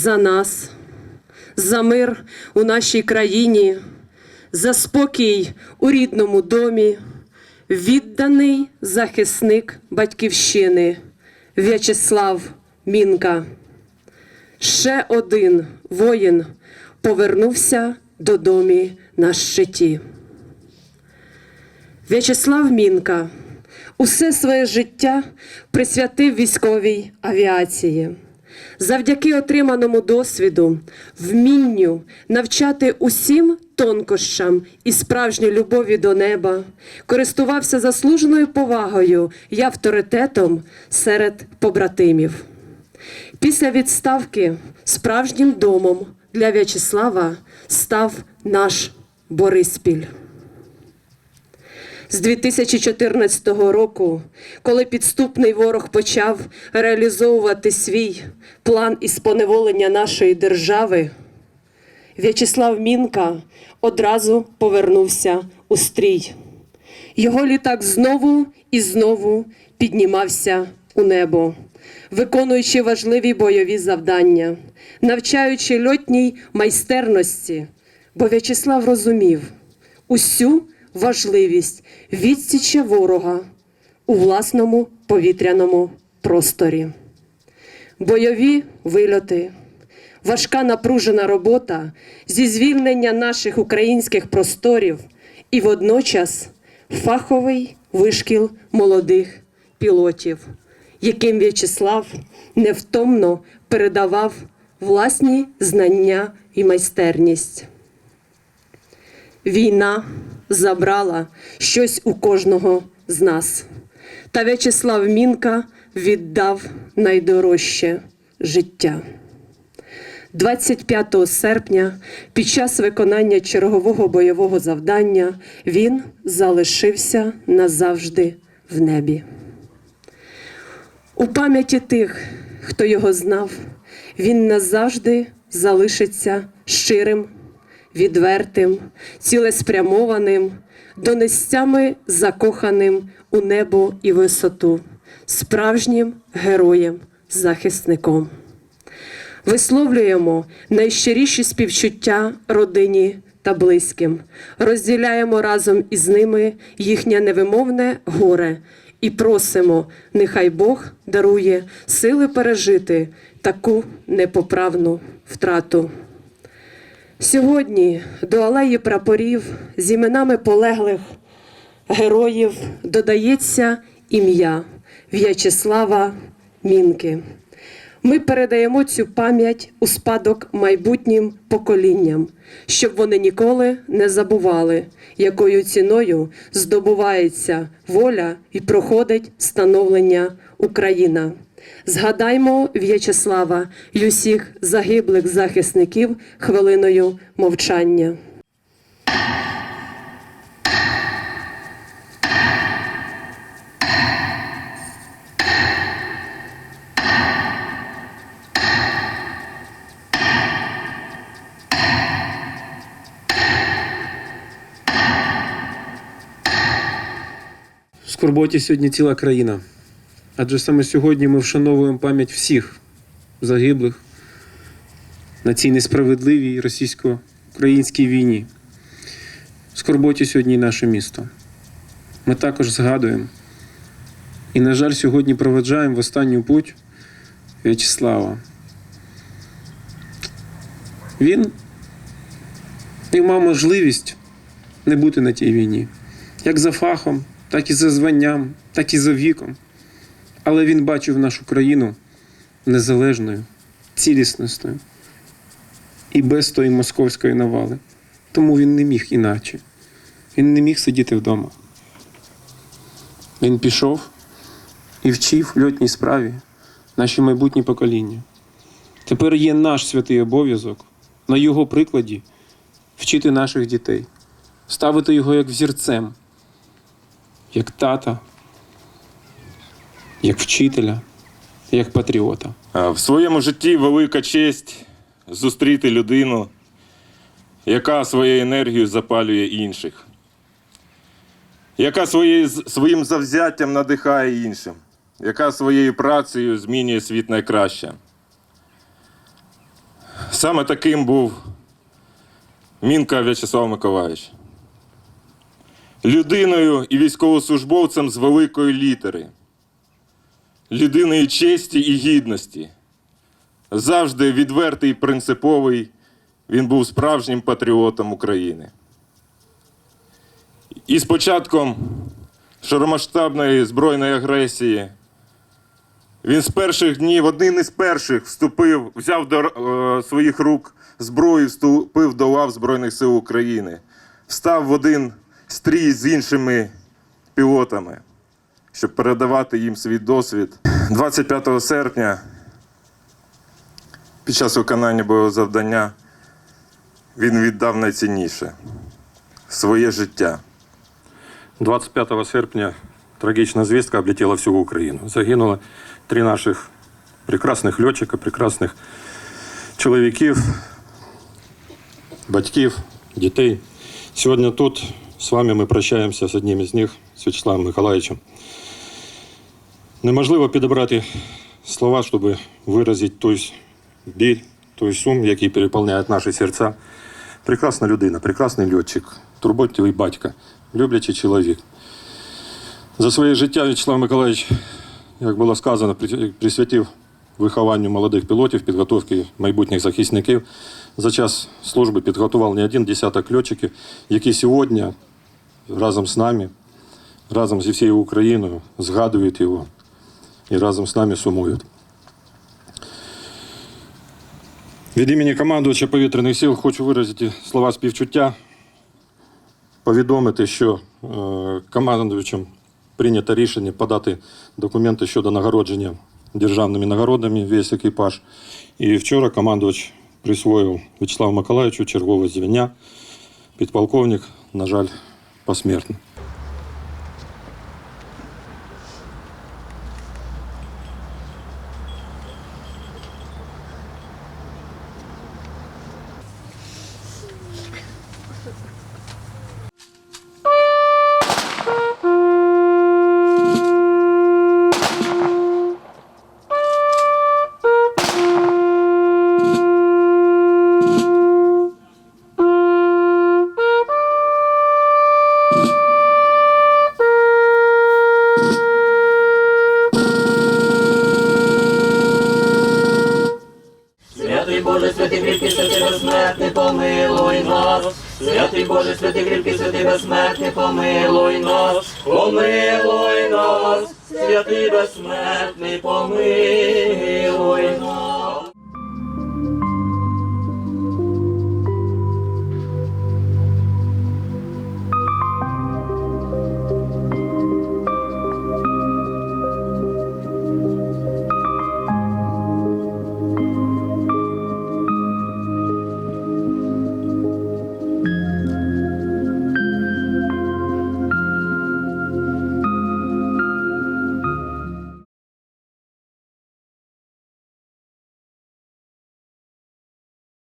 за нас, за мир у нашій країні, за спокій у рідному домі, відданий захисник батьківщини В'ячеслав Мінка. Ще один воїн повернувся додому на щиті. В'ячеслав Мінка усе своє життя присвятив військовій авіації. Завдяки отриманому досвіду, вмінню навчати усім тонкощам і справжньої любові до неба, користувався заслуженою повагою і авторитетом серед побратимів. Після відставки справжнім домом для В'ячеслава став наш Бориспіль. З 2014 року, коли підступний ворог почав реалізовувати свій план із поневолення нашої держави, В'ячеслав Мінка одразу повернувся у стрій. Його літак знову і знову піднімався у небо, виконуючи важливі бойові завдання, навчаючи льотній майстерності, бо В'ячеслав розумів усю важливість відсіча ворога у власному повітряному просторі. Бойові вильоти, важка напружена робота зі звільнення наших українських просторів і водночас фаховий вишкіл молодих пілотів, яким В'ячеслав невтомно передавав власні знання і майстерність. Війна забрала щось у кожного з нас. Та В'ячеслав Мінка віддав найдорожче життя. 25 серпня, під час виконання чергового бойового завдання, він залишився назавжди в небі. У пам'яті тих, хто його знав, він назавжди залишиться щирим, відвертим, цілеспрямованим, донестями закоханим у небо і висоту, справжнім героєм, захисником. Висловлюємо найщиріші співчуття родині та близьким, розділяємо разом із ними їхнє невимовне горе і просимо, нехай Бог дарує сили пережити таку непоправну втрату. Сьогодні до алеї прапорів з іменами полеглих героїв додається ім'я В'ячеслава Мінки. Ми передаємо цю пам'ять у спадок майбутнім поколінням, щоб вони ніколи не забували, якою ціною здобувається воля і проходить становлення Україна. Згадаймо В'ячеслава й усіх загиблих захисників хвилиною мовчання. Скорботі сьогодні ціла країна. Адже саме сьогодні ми вшановуємо пам'ять всіх загиблих на цій несправедливій російсько-українській війні. В скорботі сьогодні наше місто. Ми також згадуємо. І, на жаль, сьогодні проведжаємо в останню путь В'ячеслава. Він не мав можливість не бути на тій війні. Як за фахом, так і за званням, так і за віком. Але він бачив нашу країну незалежною, цілісною і без тої московської навали. Тому він не міг іначе. Він не міг сидіти вдома. Він пішов і вчив льотній справі наші майбутні покоління. Тепер є наш святий обов'язок на його прикладі вчити наших дітей, ставити його як взірцем, як тата, як вчителя, як патріота. В своєму житті велика честь зустріти людину, яка своєю енергією запалює інших, яка своєю, своїм завзяттям надихає іншим, яка своєю працею змінює світ найкраще. Саме таким був Мінка В'ячеслав Миколаївич. Людиною і військовослужбовцем з великої літери, людиною честі і гідності. Завжди відвертий і принциповий, він був справжнім патріотом України. І з початком широмасштабної збройної агресії він з перших днів, один із перших, вступив, взяв до е, своїх рук зброю, вступив до лав Збройних сил України, став в один стрій з іншими пілотами, щоб передавати їм свій досвід. 25 серпня, під час виконання бойового завдання, він віддав найцінніше своє життя. 25 серпня трагічна звістка облетіла всю Україну. Загинуло три наших прекрасних льотчика, прекрасних чоловіків, батьків, дітей. Сьогодні тут з вами ми прощаємося з одним із них, з Вячеславом Миколаївичем. Неможливо підібрати слова, щоб виразити той біль, той сум, який переповняє наші серця. Прекрасна людина, прекрасний льотчик, турботливий батько, люблячий чоловік. За своє життя В'ячеслав Миколаївич, як було сказано, присвятив вихованню молодих пілотів, підготовки майбутніх захисників. За час служби підготував не один десяток льотчиків, які сьогодні разом з нами, разом зі всією Україною згадують його і разом з нами сумують. Від імені командувача повітряних сил хочу виразити слова співчуття, повідомити, що е, командувачем прийнято рішення подати документи щодо нагородження державними нагородами весь екіпаж. І вчора командувач присвоїв Вячеславу Миколаївичу чергове звання. Підполковник, на жаль, посмертно. Боже, святий грібки, святий безсмертний, помилуй нас. Святий Боже, святий грібки, святий безсмертний, помилуй нас, помилуй нас, святий безсмертний, помилуй.